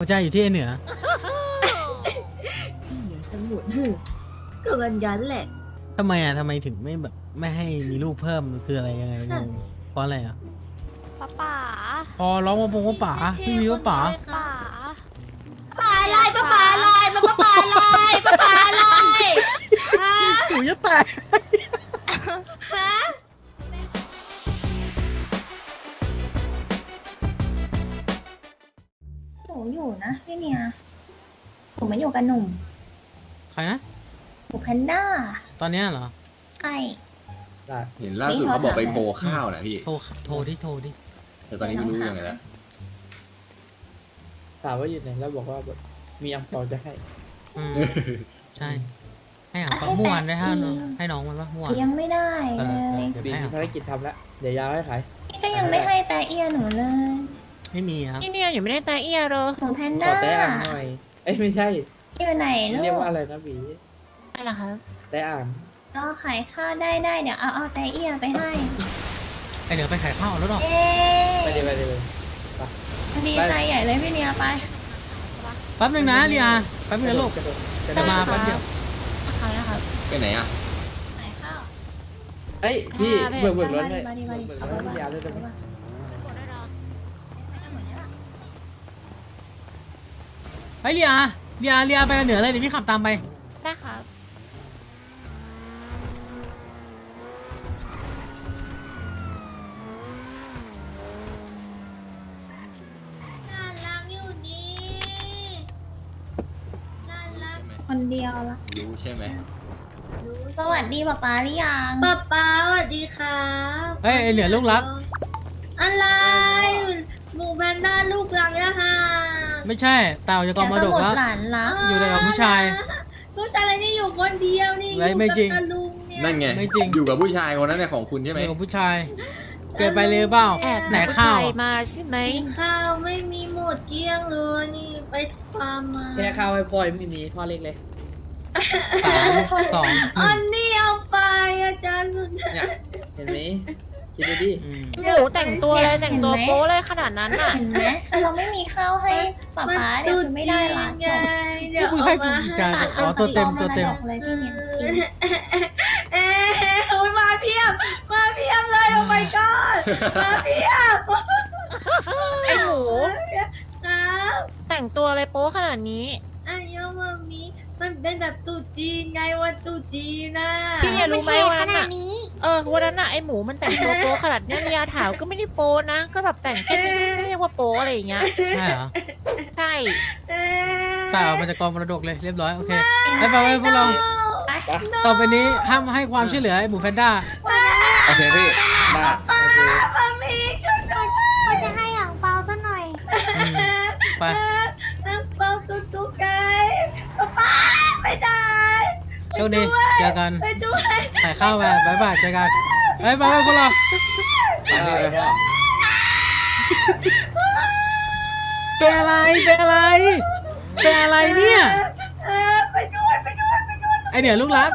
หัวใจอยู่ที่ไอ้เหนือ เหนือสมุนก็กันยันแหละ ทำไมอะทำไมถึงไม่แบบไม่ให้มีลูกเพิ่มคืออะไรยังไงงงเพราะอะไรอะป้าป๋าพอร้องว่าพงว่าป๋าไม่มีว่าป๋าป๋าป่าลายป้าป่าลายป้าป่าลายป้าป่าลายฮะหูจะแตกฮะ นูอยู่นะพี่เนียหนูมาอยู่กับหนุ่มใครนะ หนูแพนด้าตอนเนี้ยเหรอไอ้เห็นล่าสุดเขาบอกไปโพลข้าวนะพี่ โทรโทรดิโทรดิ แต่ตอนนี้ไม่รู้ยังไงแล้วถามว่าอยู่ไหนแล้วบอกว่าแบบมีอังเปาจะให้ อืมใช่ ให้อ่างเปาเมื่อวานได้ให้น้องให้น้องมันว่าเมื่อวาน ยังไม่ได้เอเลอยเดี๋ยวบีให้มีอ่างภารกิจทำแล้วเดี๋ยวยาวให้ขาย พี่ก็ยังไม่ให้แต่เอียหนูเลย ไม่มีครับ ที่เนี่ยอยู่ไม่ได้ตาเอียเหรอหนูแพนขอด้าแต่อ่างหน่อย เอ้ยไม่ใช่ อยู่ไหนลูเรียกกว่าอะไรนะบีอะไรเหรอครับแต่อ่างรอขายข้าวได้ได้เดี๋ยวเอาเอาแต่เอียไปให้ไอเหนือไปขายข้าวแล้วหรอเย้ไปเดี๋ยวไปเดี๋ยวดีใจใหญ่เลยพี่เนียไป แป๊บนึงนะเรียแป๊บนึงนะลูกกระโดดกระโดจะดมาแป๊บเดียวอะไรนะครับ ไปไหนอะขายข้าวเอ้ยพี่อ่าเบิกเบิกรถให้มาดิมาดิเบิกเอารไปถให้ยาวเลยได้ไหม ไอเรียเรียเรียไปกับเหนือเลยเดี๋ยวพี่ขับตามไปได้ครับน่ารักอยู่ดีน่ารักใช่ไหมคนเดียวละรู้ใช่ไหมสวัสดีป๊าป๊าหรือยังป๊าป๊าสวัสดีครับเฮ้ยไอเหนือลูกรัก อะไรหมูแพนด้าลูกรักนะคะ ไม่ใช่เต่าจะกองมาดกแล้ว หลานรักอยู่ในกับผู้ชาย ผู้ชายอะไรนี่อยู่คนเดียวนี่ไม่ไม่จริงอยู่กับตาลุงเนี่ยนั่นไง ไม่จริง อยู่กับผู้ชายคนนั้นเนี่ยของคุณใช่ไหม อยู่กับผู้ชาย เกินไปเลยเปล่าแอบไหนผู้ข้าวชายอะมาใช่ไหมข้าวไม่มีหมดเกลี้ยงเลยนี่ไปฟาร์มมาแค่ข้าวให้พ่อไม่มีพ่อเล็กเลย สามสองหอันึ่งนนี้เอาไปอาจารย์สุดเนี่ยเห็นไหม คิดดูดิอืมหมูแต่งตัวเลยแต่งตัวโป๊เลยขนาดนั้นน่ะ เห็นไหมเราไม่มีข้าวให้ป๊าป๊าเนี่ยคือไม่ได้ละไงเดี๋ยวมึงให้กูกี่จานตัดอ๋อตัวเต็มตัวเต็มเลยพี่เนี่ยเอ๊ะมาเพียบ มาเพียบเลยโอ้ my god มาเพียบไอหมูครับแต่งตัวอะไรโป๊ขนาดนี้อันยองมามีมันเป็นแบบตุ๊จีนไงวันตุ๊จีนน่ะพี่เนี่ยรู้ไหมวันนั้นน่ะ เออวันนั้นน่ะไอหมูมันแต่งตัวโป๊ขนาดเนี้ยเรียถามก็ไม่ได้โป๊นะ ก็แบบแต่งแค่นี้ก็ไม่เรียกว่าโป๊อะไรอย่างเงี้ย ใช่เหรอใช่เอ๊ะเต่ามันจะกองมรดกเลยเรียบร้อยโอเค แล้วแปลว่าพวกเราไปต่อไปนี้ห้ามให้ความช่วยเหลือไอ้หมูแพนด้าโอเคพี่ได้มามีช่วยด้วยว่าจะให้อ่างเปาซะหน่อย อืมไป น้ำเปล่าตุ๊กตุ๊กไก่ป๊าป๊าไม่ได้ โชคดีเจอกันไปด้วยขายข้าวไปบายบายเจอกันเฮ้ยบายบายพวกเราได้เลยพ่อเป็นอะไรเป็นอะไรเป็นอะไรเนี่ยเออไปด้วยไปด้วยไปด้วยไอเหนือลูกรัก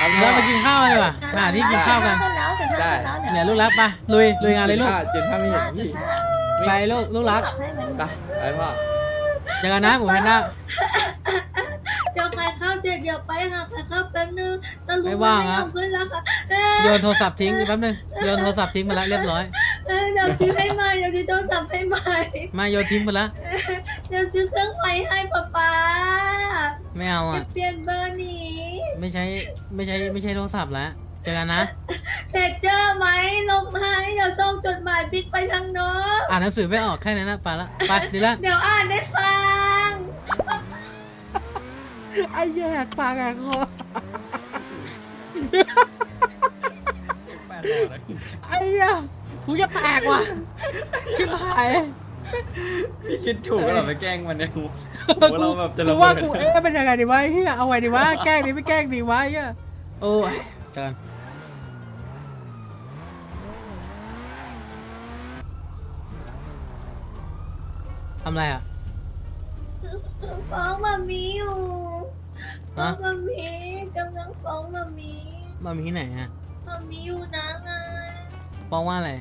ทำเราไปกินข้าวกันดีกว่าไปหาที่กินข้าวกันขึ้นแล้วจุดห้าขึ้นแล้วเหนือลูกรักไปลุยลุยงานเลยลูกจุดห้าไม่เห็นจุดพี่ห้าไปลูกลูกรักให้มันไปไปพ่อเจอกันนะหมูแพนด้า เดี๋ยวขายข้าว เสร็จเดี๋ยวไปหาขายข้าวแป๊บนึงตะลุไม่งว่างไม่ยอะอมขึ้นแล้วค่ะเออโยนโทรศัพท์ทิ้งแป๊บนึงโยนโทรศัพท์ทิ้งไปแล้วเรียบร้อยเออเดี๋ยวซื้อให้ใหม่เดี๋ยวซื้อโทรศัพท์ให้ใหม่มาโยนทิ้งไปแล้วเดี๋ยวซื้อเครื่องไฟให้ป๊าป๊าไม่เอาจะอะ เปลี่ยนเบอร์หนีไม่ใช่ไม่ใช่ไม่ใช่โทรศัพท์แล้วเจอกันนะ เพจเจอร์ไหมลงให้เดี๋ยวส่งจดหมายบิ๊กไปทางโน้นอ่านหนังสือไม่ออกแค่นั้นนะไปละไปดีละ เดี๋ยวอ่านได้ฟัง ไอ้แยกปากแหกคอไอ้เหี้ยกูจะแตกว่ะ ชิบหายพี่คิดถูกแล้วเหรอไปแกล้งมันเนี่ยกูกูเราแบบจะกูระว่าเบิดกูเอ๊ะเป็นยังไงดีวะไอ้เฮียเอาไงดีวะแกล้งดีไม่แกล้งดีวะไอ้เฮียโอ้ยเจอกันทำอะไรอะ ฟ้องมามีอยู่ฟ้อ ฮะงมามีกำลังฟ้องมามีมามีที่ไหนอะมามีอยู่นะไงฟ้องว่าอะไร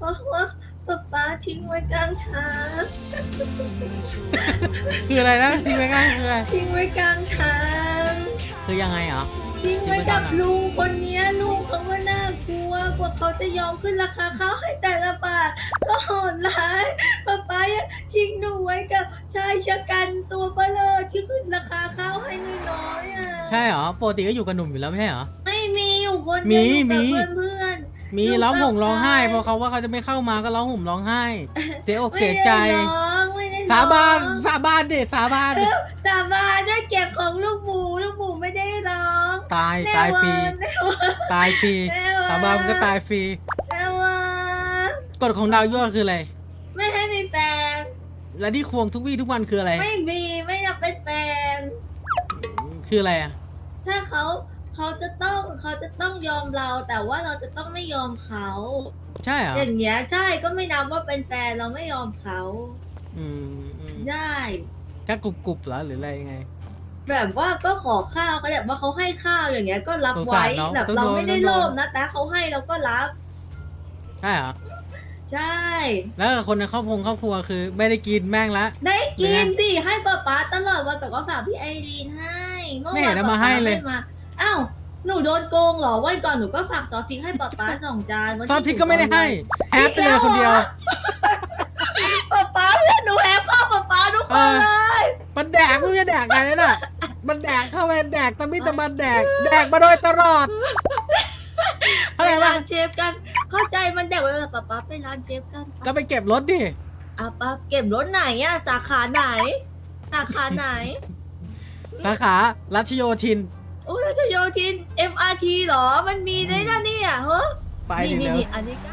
ฟ้องว่าป๊าป๊าทิ้งไว้กลางทางคืออะไรนะทิ้งไว้ข้างคืออะไรทิ้งไว้กลางทางคือยังไงเหรอทิ้งไว้กับลุงคนเนี้ยลุงเขาว่าน่า กลัวกว่าเขาจะยอมขึ้นราคาข้าวให้แต่ละบาทก็โหดร้ายป๊าป๊ายังทิ้งหนูไว้กับชายชะกันตัวเบลอที่ขึ้นราคาข้าวให้น้อยๆอะใช่เหรอปกติก็อยู่กับหนุ่มอยู่แล้วไม่ใช่เหรอ ไม่มีอยู่คนมีเดียวอยู่กับมีเพื่อนมี อยู่กับร้องห่มร้องไห้ใครเพราะเขาว่าเขาจะไม่เข้ามาก็ร้องห่มร้องไห้ เสียอกๆเสียใจ ไม่ได้ร้องไม่ได้ร้อง สาบานสาบานเด็ดสาบานเออสาบานด้วยเกียรติของลูกหมูลูกหมูไม่ได้ร้องตายตายฟรีแน่วะตายฟรี แน่วะ สาบานมันก็ตายฟรีแน่วะกฎของดาวยั่วคืออะไร ไม่ให้มีแฟนและที่ควงทุกวี่ทุกวันคืออะไร ไม่มีไม่อยากเป็นแฟนคืออะไรอะ ถ้าเขาเขาจะต้องเขาจะต้องยอมเรา แต่ว่าเราจะต้องไม่ยอมเขาใช่เหรออย่างเงี้ยใช่ก็ไม่นับว่าเป็นแฟนเราไม่ยอมเขาอืมอืมได้แค่กรุบกรุบเหรอหรืออะไรยังไง แบบว่าก็ขอข้าวก็แบบว่าเขาให้ข้าวอย่างเงี้ยก็รับสงไว้สารน้องแบบต้องเราโดนไม่ได้ต้องโดโลนภนะแต่เขาให้เราก็รับ ใช่เหรอใช่ แล้วคนในครอบครัวครอบครัวคือไม่ได้กินแม่งละ ได้กิเนี่นยสิให้ป๊าป๊าตลอดวันแต่ก็ฝากพี่ไอรีนให้เมื่อไม่เห็วานเอามาป๊าให้ป๊าเลยไม่มาอ้าวหนูโดนโกงเหรอวันก่อนหนูก็ฝากซอสพริกให้ป๊าป๊าสองจานวันซอสที่พริกก็ไม่ได้ให้แฮปไปเลยคนเดียวป๊า ป๊าเพื่อนหนูแฮปเข้าป๊าป๊าทุกคเอนอเลยมันแดกมึงจะแดกไงน่ะ มันแดกเข้าไปแดกตะมิตะมันแดก แดกมาโดยตลอดเข้าใจไปปะร้านเชฟกัน เข้าใจมันแดกเวลาป๊าป๊าไปร้านเชฟกันก็ไปเก็บรถดิ อะป๊าเก็บรถไหนอะสาขาไหนสาขาไหนสาขารัชโยธิน โอ้ยราชโยธิน MRT เหรอมันมีในนั่นนี่อะเฮ้ไปนี่ดินี่เร็ว นี่อันนี้ก็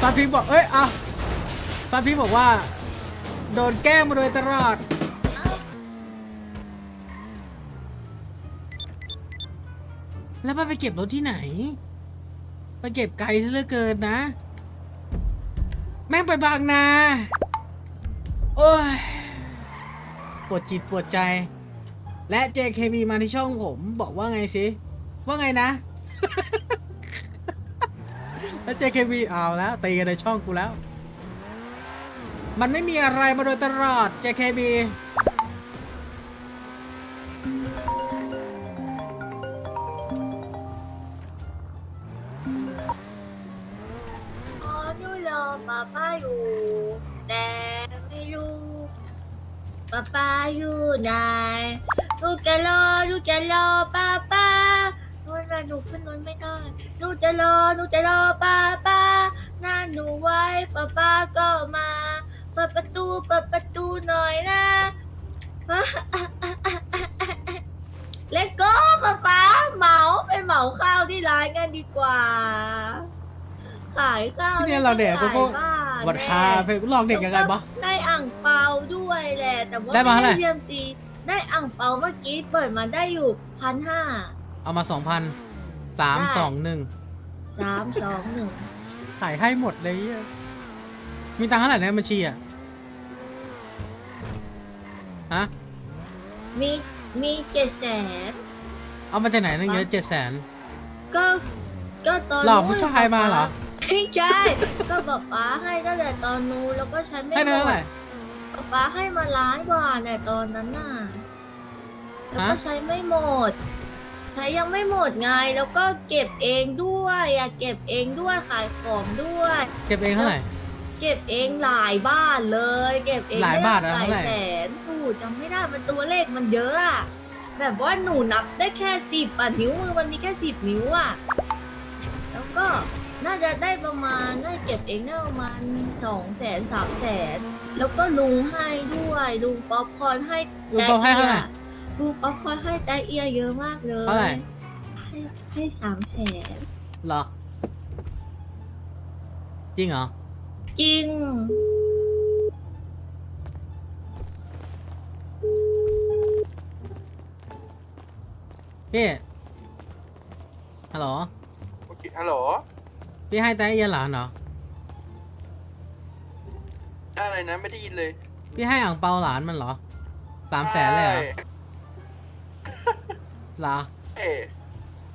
ซาพิงบอกเอ้ยเอาซาพิงบอกว่า โดนแกล้งมาโดยตลอดแล้วมันไปเก็บรถที่ไหน ไปเก็บไกลซะเหลือเกินนะ แม่งไปบางนา โอ้ย ปวดจิตปวดใจ และ JKB มาที่ช่องผม บอกว่าไงสิ ว่าไงนะ แล้ว JKB เอาแล้วตีกันในช่องกูแล้ว มันไม่มีอะไรมาโดยตลอด JKB อ๋อหนูรอป๊าป้าอยู่ แต่ไม่รู้ป๊าป้าอยู่ไหนหนูจะรอหนูจะรอ หนูขึ้นรถไม่ได้ หนูจะรอ หนูจะรอป๊าป้าหน้าหนูไว้ป๊าป้าก็มา เปิดประตู เปิดประตูหน่อยนะเลตโก้ป๊าป๊าเหมาไปเหมาข้าวที่ร้านกันดีกว่า ขายข้าวเนี่ยเราเด็กก็ก็หลายวัดแน่ฮาเพลงหลอกเด็กยังไงบะได้อ่างเปาด้วยแหละ แต่ว่าได้มาเท่าไหร่เรียมซีได้อ่างเปาเมื่อกี้เปิดมาได้อยู่พันห้าเอามาสองพัน สามสองหนึ่งสามสองหนึ่งขายให้หมดเลยเหี้ยมีตังค์เท่าไหร่ในบัญชีอะฮะมีมีเจ็ดแสนเอามาจากไหนตั้งเยอะเจ็ดแสน ก็ก็ตอนหลอกนู้นผู้ชายมาเหรอ ไม่ใช่ก็บอกป้าให้ตั้งแต่ตอนนู้นแล้วก็ใช้ไม่ให้หมเท่าไหร่ดป้าให้มาล้านกว่าเนี่ยตอนนั้นน่ะแล้วก็ฮะ ใช้ไม่หมด ใช้ยังไม่หมดไงแล้วก็เก็บเองด้วยอะเก็บเองด้วยขายของด้วย เก็บเองเท่าไหร่ เก็บเองหลายบ้านเลย เก็บเองหลายบาทอะหลายเท่าไหร่ แสนถูจำไม่ได้มันตัวเลขมันเยอะอะแบบว่าหนูนับได้แค่สิบอะนิ้วมือมันมีแค่สิบนิ้วอะแล้วก็น่าจะได้ประมาณน่าจะเก็บเองได้ประมาณสองแสนสามแสนแล้วก็ลุงให้ด้วยลุงป๊อปคอร์นให้ลุงป๊อปให้เท่าไหร่ ลุงป๊อปคอร์นให้แต่เอียเยอะมากเลยเท่าไหร่ ให้ให้สามแสนเหรอ จริงเหรอ จริง พี่ ฮัลโหล โอเคฮัลโหล พี่ให้แต่เอียหลานเหรอ อะไรนะ ไม่ได้ยินเลยพี่ให้อ่างเปาหลานมันเหรอ สามแสนเลยเหรอ เหรอ เอ๊ะ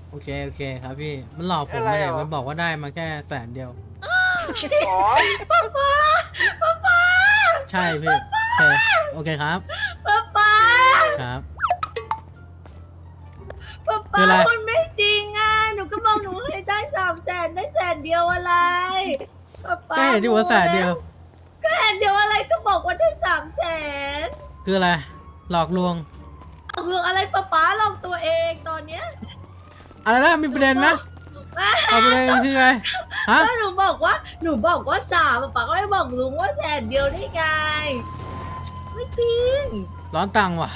โอเค โอเคครับพี่ มันหลอกผมไม่ได้อะไรเหรอ มันบอกว่าได้มาแค่แสนเดียว อ๋อใช่พี่ โอเคโอเคครับ ป๊าป๊าครับ ป๊าคืป๊าออะไรคุณไม่จริงอะ หนูก็บอกหนูให้ได้สามแสนได้แสนเดียวอะไรป๊าป๊าก็เห็นที่ว่าแสนเดียว ก็แสนเดียวอะไรก็บอกว่าได้สามแสนคืออะไร หลอกลวง เอาเรื่องอะไรป๊าป๊าลองตัวเองตอนเนี้ยอะไรนะมีประเด็นนะเอาประเด็นคือไงฮะก็หนูบอกว่าหนูบอกว่าสามป๊าป๊าก็ไม่บอกลุงว่าแสนเดียวได้ไงไม่จริง ร้อนตังค์ว่ะ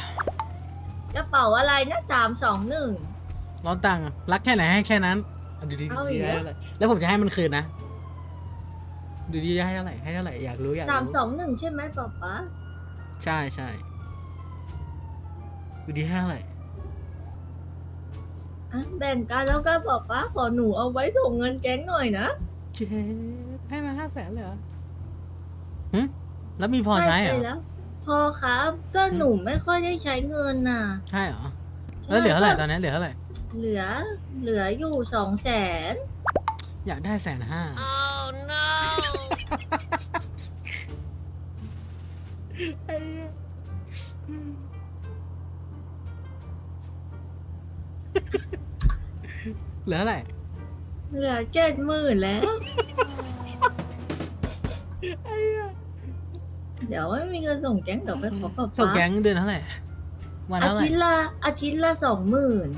กระเป๋าอะไรนะสามสองหนึ่งร้อนตังค์อะรักแค่ไหนให้แค่นั้นเอาดูดิเอาดูอีดิกให้แล้วเท่าไหร่แล้วผมจะให้มันคืนนะดูดิจะให้เท่าไหร่ให้เท่าไหร่อยากรู้อยากสามรู้สองหนึ่งใช่ไหมป๊าป๊าใช่ใช่ ดูดิให้เท่าไหร่อะแบ่งกันแล้วก็ป๊าป๊าขอหนูเอาไว้ส่งเงินแก๊งหน่อยนะเจ๊ให้มาห้าแสนเลยเหรอหึแล้วมีพอใช้เหรไปอแล้วพอครับก็หนูไม่ค่อยได้ใช้เงินน่ะ ใช่เหรอ แล้วเหลือเท่าไหร่ตอนนี้เหลือเท่าไหร่ เหลือ เหลืออยู่สองแสนอยากได้แสนห้า oh no เห ลือเท่าไหร่เหลือเจ็ดหมื่นแล้ว เดี๋ยวไม่มีเงินส่งแก๊งเดี๋ยวไปขอป๊าส่งป๊าแก๊งเดือนเท่าไหร่วันอาเท่าไหร่ทิตย์ละอาทิตย์ละสองหมื่น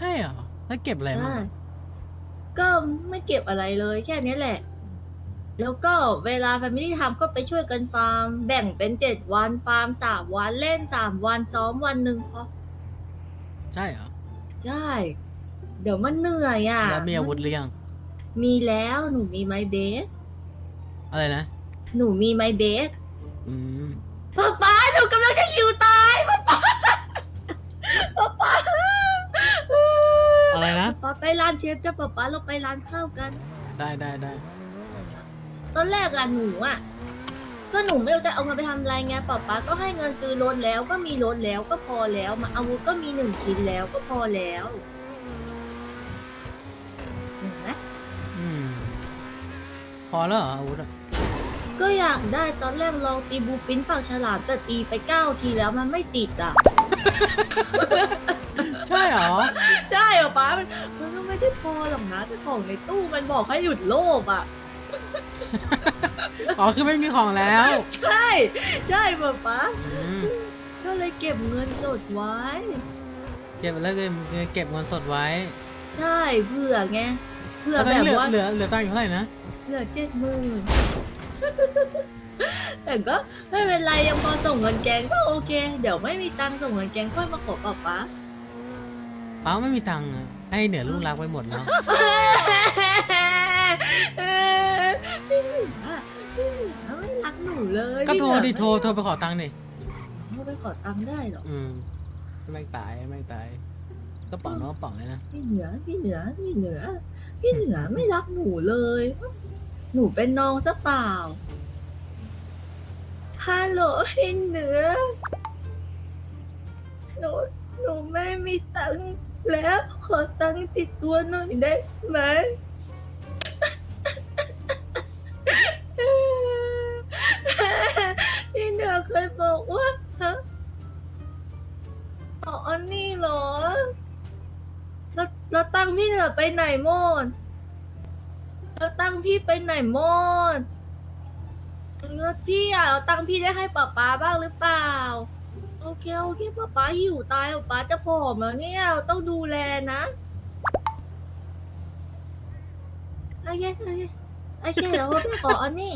ให้เหรอแล้วเก็บอะไรมาใช่ก็ไม่เก็บอะไรเลยแค่นี้แหละ แล้วก็เวลาแฟมิลี่ทำก็ไปช่วยกันฟาร์ม แบ่งเป็นเจ็ดวันฟาร์มสามวันเล่นสามวันซ้อมวันหนึ่งพอใช่เหรอใช่ เดี๋ยวมันเหนื่อยอะ แล้วมีอาวุธหรือยัง มีแล้วหนูมีไม้เบส อะไรนะ หนูมีไม้เบสอืมป๊าป๊าหนูกำลังจะคิวตายป๊าป๊าป๊าป๊าอะไรนะ ป๊าไปร้านเชฟจะป๊าป๊าเราไปร้านข้าวกัน ได้ได้ได้ตอนแรกอะหนูอะก็หนูไม่รู้จะเอาเงินไปทำอะไรไงป๊าป๊าก็ให้เงินซื้อรถแล้วก็มีรถแล้วก็พอแล้วมาอาวุธก็มีหนึ่งชิ้นแล้วก็พอแล้ว พอแล้วเหรออาวุธอะก็อยากได้ตอนแรกลองตีบูปิ้นปากฉลามแต่ตีไปเก้าทีแล้วมันไม่ติดอะ ใช่เหรอใช่เหรอป๊ามันมันก็ไม่ได้พอหรอกนะแต่ของในตู้มันบอกให้หยุดโลภอะ อ๋อคือไม่มีของแล้วใช่ ใช่ป๊าป๊าอืมก็เลยเก็บเงินสดไว้ เก็บแล้วก็เก็บเงินสดไว้ใช่เผื่อไงเผื่อแล้วตอนแบนี้บเหลือว่าเหลือเหลือตังค์อยู่เท่าไหร่นะ เหลือเจ็ดหมื่นแต่ก็ไม่เป็นไรยังพอส่งเงินแกงก็โอเค เดี๋ยวไม่มีตังค์ส่งเงินแกงค่อยมาขอป๊าป๊าป้าไม่มีตังค์อะให้เหนือลูกรักไปหมดแล้วพี่เหนือพี่เหนือไม่รักหนูเลยก็โทรพี่เหนือดิโทรโทรไปขอตังค์ดิโทรไปขอตังค์ได้เหรออืมไม่ตายไม่ตายก็ป๋องน้องป๋องเลยนะ พี่เหนือพี่เหนือพี่เหนือ พี่เหนือไม่รักหนูเลย หนูเป็นน้องซะเปล่า ฮัลโหลพี่เหนือ หนู หนูไม่มีตังค์แล้ว ขอตังค์ติดตัวหน่อยได้ไหม พี่เหนือเคยบอกว่าฮะอ๋ออันนี่เหรอ แล้วแล้วตังค์พี่เหนือไปไหนหมด แล้วตังค์พี่ไปไหนหมดแล้วพี่อะแล้วตังค์พี่ได้ให้ป๊าป๊าบ้างหรือเปล่า โอเคโอเคป๊าป๊าหิวตายป๊าป๊าจะผอมแล้วเนี่ยเราต้องดูแลนะโอเคโอเคโอเคเดี๋ยวพ่อไปขออันนี้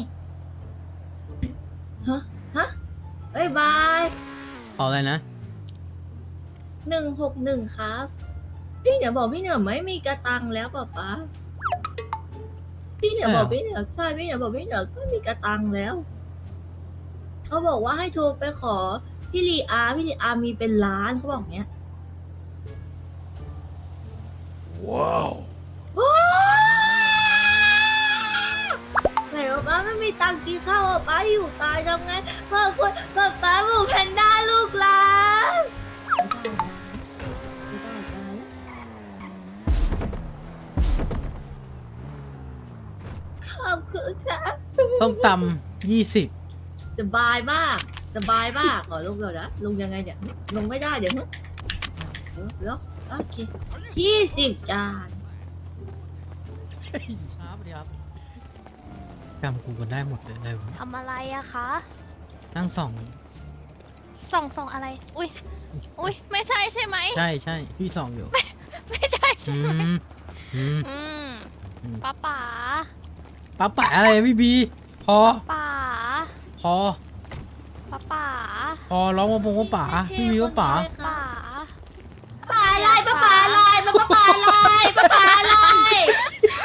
ฮะฮะบายบายขออะไรนะหนึ่งหกหนึ่งครับ พี่เหนือบอกพี่เหนือไม่มีกระตังแล้วป๊าป๊า พี่เหนือบอกพี่เหนือใช่พี่เหนือบอกพี่เหนือก็มีกระตังแล้วเขาบอกว่าให้โทรไปขอพี่ลีอาพี่ลีอามีเป็นล้านเขาบอกเนี้ยว้าวไหนป๊าป๊าไม่มีตังค์กินข้าวป๊าป๊าอยู่ตายทำไงพ่อคุณป๊าป๊าหมูแพนด้าลูกหลาน ต้มตำยี่สิบสบายมากสบายมากขอลุงก่อนนะลุงยังไงเนี่ยลุงไม่ได้เดี๋ยวนะเดี๋ยวเดี๋ยวโอเคยี่สิบจานครับเดี๋ยวครับจำกูกันได้หมดเลยเลยวะทำอะไรอะคะนั่งส่อง ส่องส่องอะไร อุ้ยอุ้ยไม่ใช่ใช่ไหมใช่ใช่พี่ส่องอยู่ไม่ใช่อืมอืมอืมอืม ป้าป๋า ป้าป๋าอะไรพี่บีพอป๋าพอป้าป๋าพอร้องว่าพงว่าป๋าพี่บีว่าป๋าป๋าป่าอะไรป้าป่าอะไรป้าป่าอะไรป้าป่าอะไร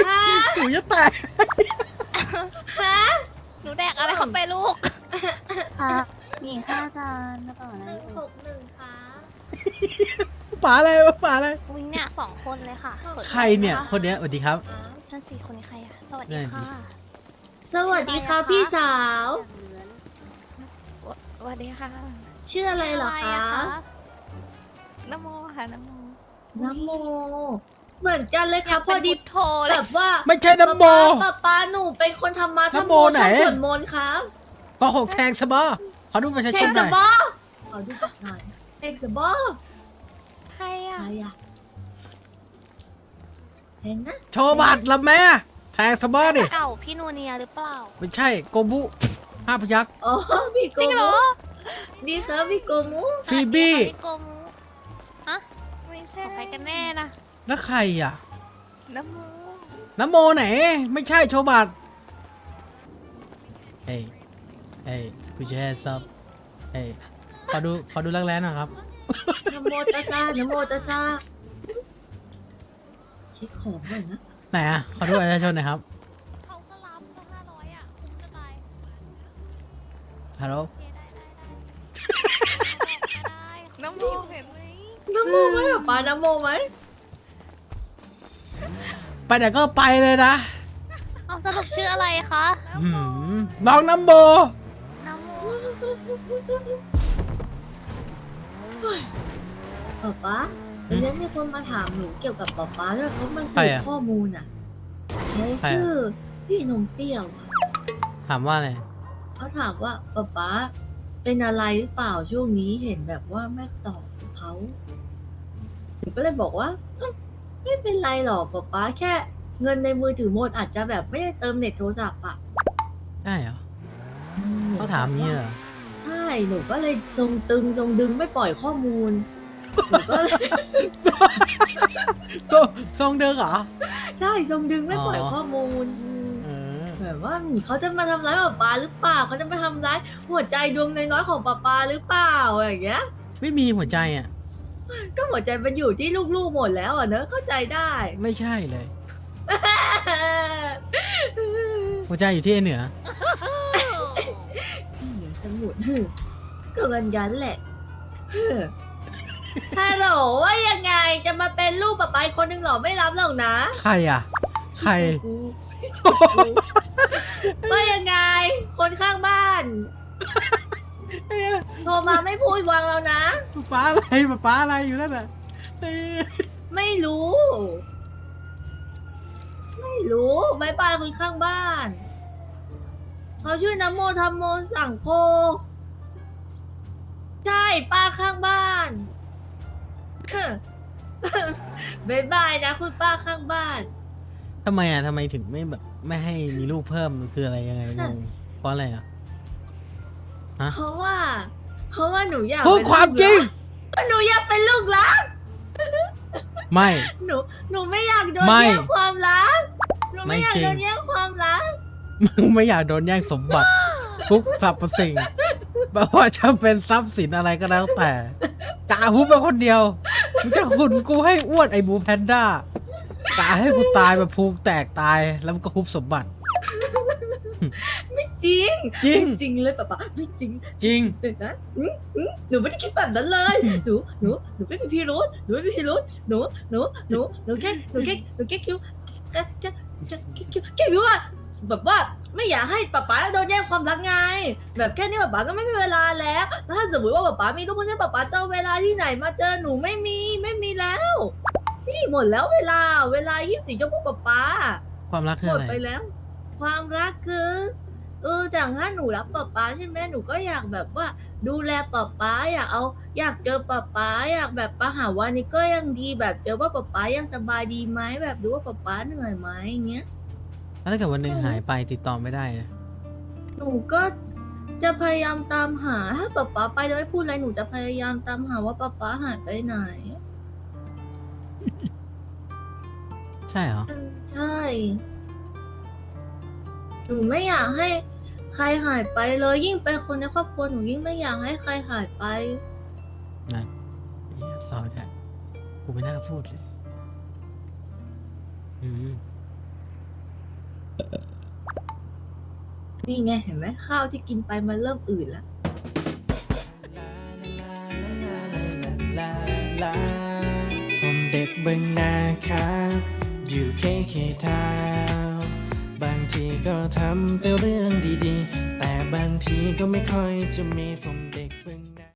ฮะหนูจะแตกฮะหนูแดกอะไรเข้าไปลูกค่ะมีข้าวจานกระเป๋าอะไรหนึ่งเอ่หยกหนึ่งค่ะป๋าอะไรวะป๋าอะไรอุ้ยเนี่ยสองคนเลยค่ะสดใครเนี่ยคนเนี้ยสวัสดีครับ ท่านสี่คนนี้ใครอะสวัสดีนั่นค่ะสวัสดีค่ะพี่สาว สวัสดีค่ะชื่ออะไรเหรอชื่คะนโมค่ะนโมน้ำโม เหมือนกันเลยอค่ะยากพเป็อนดีพุทโธเลแบยบว่าไม่ใช่น้ำโมป้าป้าหนูเป็นคนธรรมะธรรมน้ำโมโมไหนชอบสวดมนต์ครับก็หกแทงสบอขอดูประชาเทชนคหสน่อยบอขอดูบัตรหน่อยเทคสบอใครใคอะ รอะเห็นนะโชว์บัตรละแม่แทงสบอดิเก่าพี่นัวเนียหรือเปล่าไม่ใช่โกบุห้าพยักษ์อ๋อพี่โกจริงเหรมุอนี่ครับพี่โกมุฟีบี้สวัสดีค่ะพี่กงฮะไม่ใช่ใครกันแน่นะแล้วใครอะนโมน้ำโมไหน ไม่ใช่โชว์บัตรเฮ้ยเฮ้ยผู้ชายซับเฮ้ยขอดูขอดูแรงๆหน่อยครับ นะโมตัสสะนะโมตัสสะเช็คของหน่อยนะไหนอะขอดูประชาชนหน่อยครับเขาก็รับก็ห้าร้อยอะคุ้มจะตายฮัลโหลโอเคได้ได้ได้ได้นโมเห็นไหมนะโมไหมอะป้านะโมไหมไปไหนก็ไปเลยนะเอาสรุปชื่ออะไรคะหืมน้องน้ำโมน้ำโมป๊า ป๊าหืมวันนี้มีคนมาถามหนูเกี่ยวกับป๊าป๊าด้วยเขามาใครสืบอะข้อมูลอะเขาใครอะชื่อพี่นมเปรี้ยวอะถามว่าอะไรเขาถามว่าป๊าป๊าเป็นอะไรหรือเปล่าช่วงนี้เห็นแบบว่าแม่ตอบเขาหนูก็เลยบอกว่าเอ้าไม่เป็นไรหรอกป๊าป๊าแค่เงินในมือถือหมดอาจจะแบบไม่ได้เติมเน็ตโทรศัพท์อะได้เหรออืมเขาถามนี้เหรอใช่หนูก็เลยทรงตึงทรงดึงไม่ปล่อยข้อมูลหนูก็เลย ทรงทรงเดิมเหรอ ใช่ทรงดึงไม่ปล่อยอ๋อ ข้อมูลมเออแบบว่าเขาจะมาทำร้ายป๊าป๊าหรือเปล่าเขาจะมาทำร้ายหัวใจดวงน้อยๆของป๊าป๊าหรือเปล่าอะไรอย่างเงี้ย ไม่มีหัวใจอะ ก็หัวใจมันอยู่ที่ลูกๆหมดแล้วอะเนอะเข้าใจได้ ไม่ใช่เลย หัวใจอยู่ที่ไอ้เหนือพี่เหนือสมุดก็เงินยันแหละ ฮัลโหลว่ายังไงจะมาเป็นลูกป๊าป๊าอีกคนหนึ่งเหรอไม่รับหรอกนะใครอะ ใครว่ายังไง คนข้างบ้านโทรมาไม่พูดวางแล้วนะ ป้าอะไรป้าอะไรอยู่นั่นน่ะเออไม่รู้ ไม่รู้บายบายคนข้างบ้าน เขาชื่อน้ำโมธรรมโมสั่งโค ใช่ป้าข้างบ้าน บายบายนะคุณป้าข้างบ้าน ทำไมอะทำไมถึงไม่แบบไม่ให้มีลูกเพิ่มมันคืออะไรยังไงงงเพราะอะไรอะ เพราะว่า เพราะว่าหนูอยากพูดเป็นความจริง ลูกรักหนูอยากเป็นลูกรักไม่ หนูหนูไม่อยากโดนไม่แย่งความรักหนูไม่อยากไม่จริง โดนแย่งความรักมึงไม่อยากโดนแย่งสมบัติทุกสรรพสิ่ง ไม่ว่าจะเป็นทรัพย์สินอะไรก็แล้วแต่กาฮุบมาคนเดียวมึงจะหุ่นกูให้อ้วนไอ้บูแพนด้ากาให้กูตายแบบพุงแตกตายแล้วมันก็ฮุบสมบัติจริงจริงจริงเลยป๊าป๊าไม่จริงจริง เดี๋ยวนะอืมอืมหนูไม่ได้คิดแบบนั้นเลยหนูหนูหนูไม่มีพิรุธหนูไม่มีพิรุธหนูหนูหนูหนูแค่หนูแค่หนูแค่คิ้วแค่แค่แค่แค่คิ้วแค่คิ้วว่าแบบว่า ไม่อยากให้ป๊าป๊าโดนแย่งความรักไง แบบแค่นี้ป๊าป๊าก็ไม่มีเวลาแล้วแล้วถ้าสมมติว่าป๊าป๊ามีลูกเพราะฉะนั้นป๊าป๊าจะเอาเวลาที่ไหนมาเจอหนูไม่มีไม่มีแล้ว นี่หมดแล้วเวลาเวลา24ชั่วโมงป๊าป๊าความรักคือหมอะดไร ไปแล้ว ความรักคือ เออแต่ถ้าหนูรักป๊าป๊าใช่ไหมหนูก็อยากแบบว่า ดูแลป๊าป๊าอยากเอา อยากเจอป๊าป๊าอยากแบบมาหาวันนี้ก็ยังดีแบบเจอว่าป๊าป๊ายังสบายดีไหมแบบดูว่าป๊าป๊าเหนื่อยไหมอย่างเงี้ย แล้วถ้าเกิดวันหนึ่งหายไปติดต่อไม่ได้อะหนูก็จะพยายามตามหา ถ้าป๊าป๊าไปจะไม่พูดอะไรหนูจะพยายามตามหาว่าป๊าป๊าหายไปไหน ใช่เหรอ ใช่ หนูไม่อยากให้ใครหายไปเลยยิ่งเป็นคนในครอบครัวหนูยิ่งไม่อยากให้ใครหายไป นะสอนกันกูไม่น่าพูดเลย อืม นี่ไงเห็นไหมข้าวที่กินไปมันเริ่มอืดแล้ว ผมเด็กเบึงนาครับอยู่เคเคทาวบางทีก็ทำแต่เรื่องดีๆ แต่บางทีก็ไม่ค่อยจะมีผมเด็กเบึง